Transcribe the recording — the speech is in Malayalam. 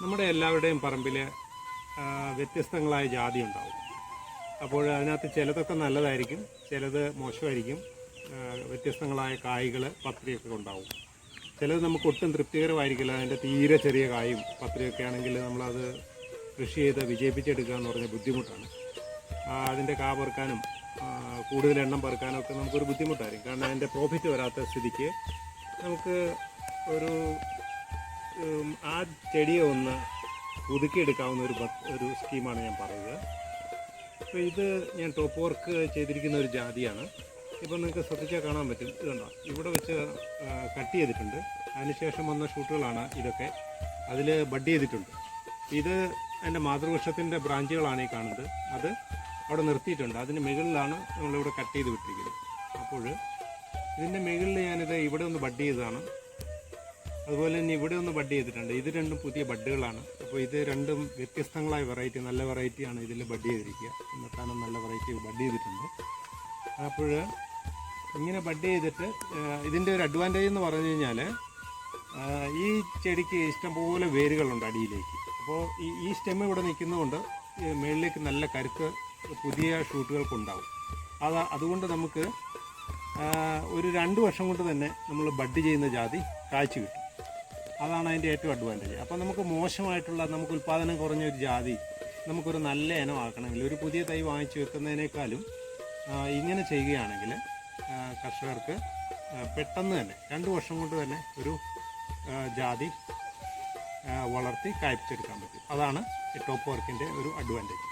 നമ്മുടെ എല്ലാവരുടെയും പറമ്പിൽ വ്യത്യസ്തങ്ങളായ ജാതി ഉണ്ടാവും. അപ്പോൾ അതിനകത്ത് ചിലതൊക്കെ നല്ലതായിരിക്കും ചിലത് മോശമായിരിക്കും. വ്യത്യസ്തങ്ങളായ കായ്കൾ പത്രിയൊക്കെ ഉണ്ടാവും. ചിലത് നമുക്ക് ഒട്ടും തൃപ്തികരമായിരിക്കില്ല. അതിന്റെ തീരെ ചെറിയ കായും പത്രിയൊക്കെ ആണെങ്കിൽ നമ്മളത് കൃഷി ചെയ്ത് വിജയിപ്പിച്ചെടുക്കുക എന്ന് പറഞ്ഞ ബുദ്ധിമുട്ടാണ്. അതിന്റെ കാ പെറുക്കാനും കൂടുതൽ എണ്ണം പെറുക്കാനും ഒക്കെ നമുക്കൊരു ബുദ്ധിമുട്ടായിരിക്കും. കാരണം അതിന്റെ പ്രോഫിറ്റ് വരാത്ത സ്ഥിതിക്ക് നമുക്ക് ഒരു ആ ചെടിയെ ഒന്ന് പുതുക്കിയെടുക്കാവുന്ന ഒരു ഒരു സ്കീമാണ് ഞാൻ പറയുക. അപ്പോൾ ഇത് ഞാൻ ടോപ്പ് വർക്ക് ചെയ്തിരിക്കുന്ന ഒരു ജാതിയാണ്. ഇപ്പോൾ നിങ്ങൾക്ക് ശ്രദ്ധിച്ചാൽ കാണാൻ പറ്റും. ഇതുണ്ടോ ഇവിടെ വെച്ച് കട്ട് ചെയ്തിട്ടുണ്ട്. അതിനുശേഷം വന്ന ഷൂട്ടുകളാണ് ഇതൊക്കെ. അതിൽ ബഡ് ചെയ്തിട്ടുണ്ട്. ഇത് എന്റെ മാതൃവൃക്ഷത്തിന്റെ ബ്രാഞ്ചുകളാണ് ഈ കാണുന്നത്. അത് അവിടെ നിർത്തിയിട്ടുണ്ട്. അതിന് മുകളിലാണ് നമ്മളിവിടെ കട്ട് ചെയ്ത് വിട്ടിരിക്കുന്നത്. അപ്പോൾ ഇതിന്റെ മുകളിൽ ഞാനിത് ഇവിടെ ഒന്ന് ബഡ് ചെയ്തതാണ്. അതുപോലെ തന്നെ ഇവിടെ ഒന്ന് ബഡ് ചെയ്തിട്ടുണ്ട്. ഇത് രണ്ടും പുതിയ ബഡുകളാണ്. അപ്പോൾ ഇത് രണ്ടും വ്യത്യസ്തങ്ങളായ വെറൈറ്റി നല്ല വെറൈറ്റിയാണ് ഇതിൽ ബഡ് ചെയ്തിരിക്കുക. എന്നിട്ടാണ് നല്ല വെറൈറ്റി ബഡ് ചെയ്തിട്ടുണ്ട്. അപ്പോൾ ഇങ്ങനെ ബഡ് ചെയ്തിട്ട് ഇതിന്റെ ഒരു അഡ്വാന്റേജ് എന്ന് പറഞ്ഞു കഴിഞ്ഞാൽ ഈ ചെടിക്ക് ഇഷ്ടംപോലെ വേരുകളുണ്ട് അടിയിലേക്ക്. അപ്പോൾ ഈ ഈ സ്റ്റെം ഇവിടെ നിൽക്കുന്നതുകൊണ്ട് മുകളിലേക്ക് നല്ല കരുത്ത് പുതിയ ഷൂട്ടുകൾക്കുണ്ടാവും. അത് അതുകൊണ്ട് നമുക്ക് ഒരു രണ്ട് വർഷം കൊണ്ട് തന്നെ നമ്മൾ ബഡ് ചെയ്യുന്ന ജാതി കാഴ്ച കിട്ടും. അതാണ് അതിന്റെ ഏറ്റവും അഡ്വാന്റേജ് അപ്പോൾ നമുക്ക് മോശമായിട്ടുള്ള നമുക്ക് ഉൽപ്പാദനം കുറഞ്ഞ ഒരു ജാതി നമുക്കൊരു നല്ല ഇനം ആക്കണമെങ്കിൽ ഒരു പുതിയ തൈ വാങ്ങിച്ചു വെക്കുന്നതിനേക്കാളും ഇങ്ങനെ ചെയ്യുകയാണെങ്കിൽ കർഷകർക്ക് പെട്ടെന്ന് തന്നെ രണ്ട് വർഷം കൊണ്ട് തന്നെ ഒരു ജാതി വളർത്തി കായ്പിച്ചെടുക്കാൻ പറ്റും. അതാണ് ടോപ്പ് വർക്കിന്റെ ഒരു അഡ്വാന്റേജ്